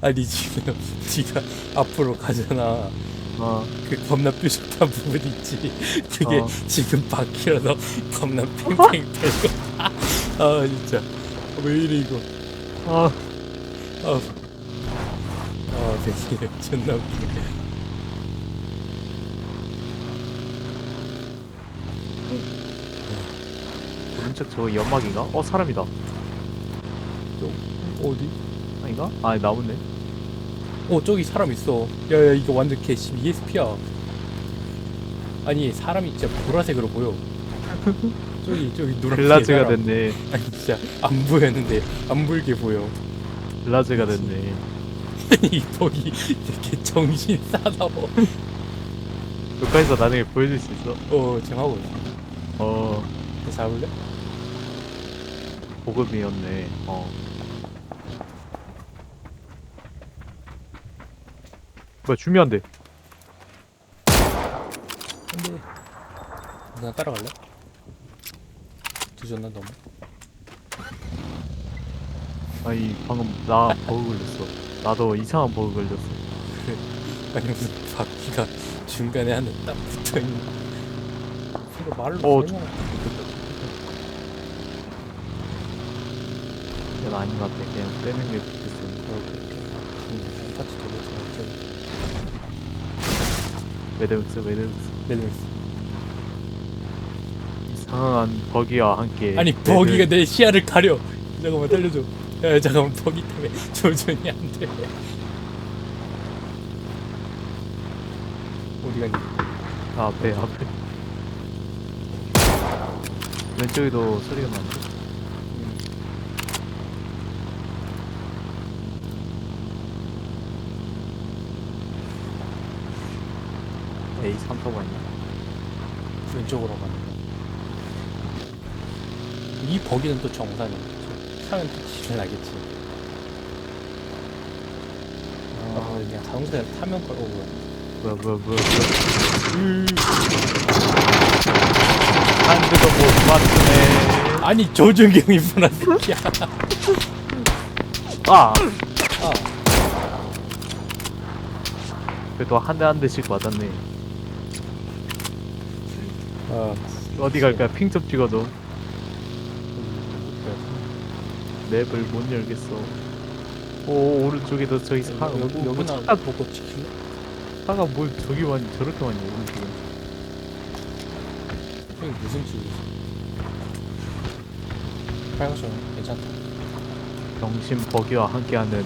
아니 지금 네가 앞으로 가잖아. 어 그 겁나 뾰족한 부분 있지. 그게 어. 지금 바퀴라서 겁나 팽팽 되고. 아 진짜 왜 이래 이거. 아, 아, 아 되게 존나 웃기네. 오른쪽 저거 연막인가? 어 사람이다 어디? 아닌가? 아 나무네 어 저기 사람 있어. 야야 이거 완전 개심 ESP야. 아니 사람이 진짜 보라색으로 보여. 저기 저기 노란 글라즈가 됐네 아니 진짜 안 보였는데 안 보이게 보여. 글라즈가 됐네 이 거기 이렇게 정신 싸다워. 여기까지서 나중에 보여줄 수 있어? 어 지금 하고 있어. 어 잡을래? 보급이었네 어 뭐야 주면 안돼 안돼. 나 따라갈래? 뒤졌나 너무? 아니 방금 나 버그 걸렸어 나도 이상한 버그 걸렸어 아니 무슨 바퀴가 중간에 하나 딱 붙어 있는. 이거 말로 어, 설명할 수 있겠다. 이건 아닌 것 같아 그냥 떼는 게 좋겠어 어, 그렇게. 음, 저 매드믹스 매드믹스 멜릭스. 이상한 버기와 함께 아니 버기가 내 시야를 가려. 잠깐만 살려줘. 야 잠깐만 버기 때문에 조준이 안 돼. 어디 갔니? 아, 앞에 앞에 왼쪽에도 소리가 나 에이 3터가 있나? 왼쪽으로 가는 거. 이 버기는 또 정상이야. 타면 또 지진 나겠지. 아, 그냥 자동차 타면 걸. 어 뭐야? 뭐야 뭐야 뭐야 뭐야 한대도 못 맞추네 아니 조준경이 보나 새끼야. 아! 아, 그래도 한 대 한 대씩 맞았네 아, 어디 갈까 핑 좀 찍어도 맵을 못 열겠어 오 오른쪽에도 저기 사 여기 뭐, 뭐 여기나 차가, 보고 지킬래? 차가 뭘 저기 많이 저렇게 많이 오른쪽에 형이 무슨 집이지? 빨갛죠? 괜찮다. 병신 버기와 함께하는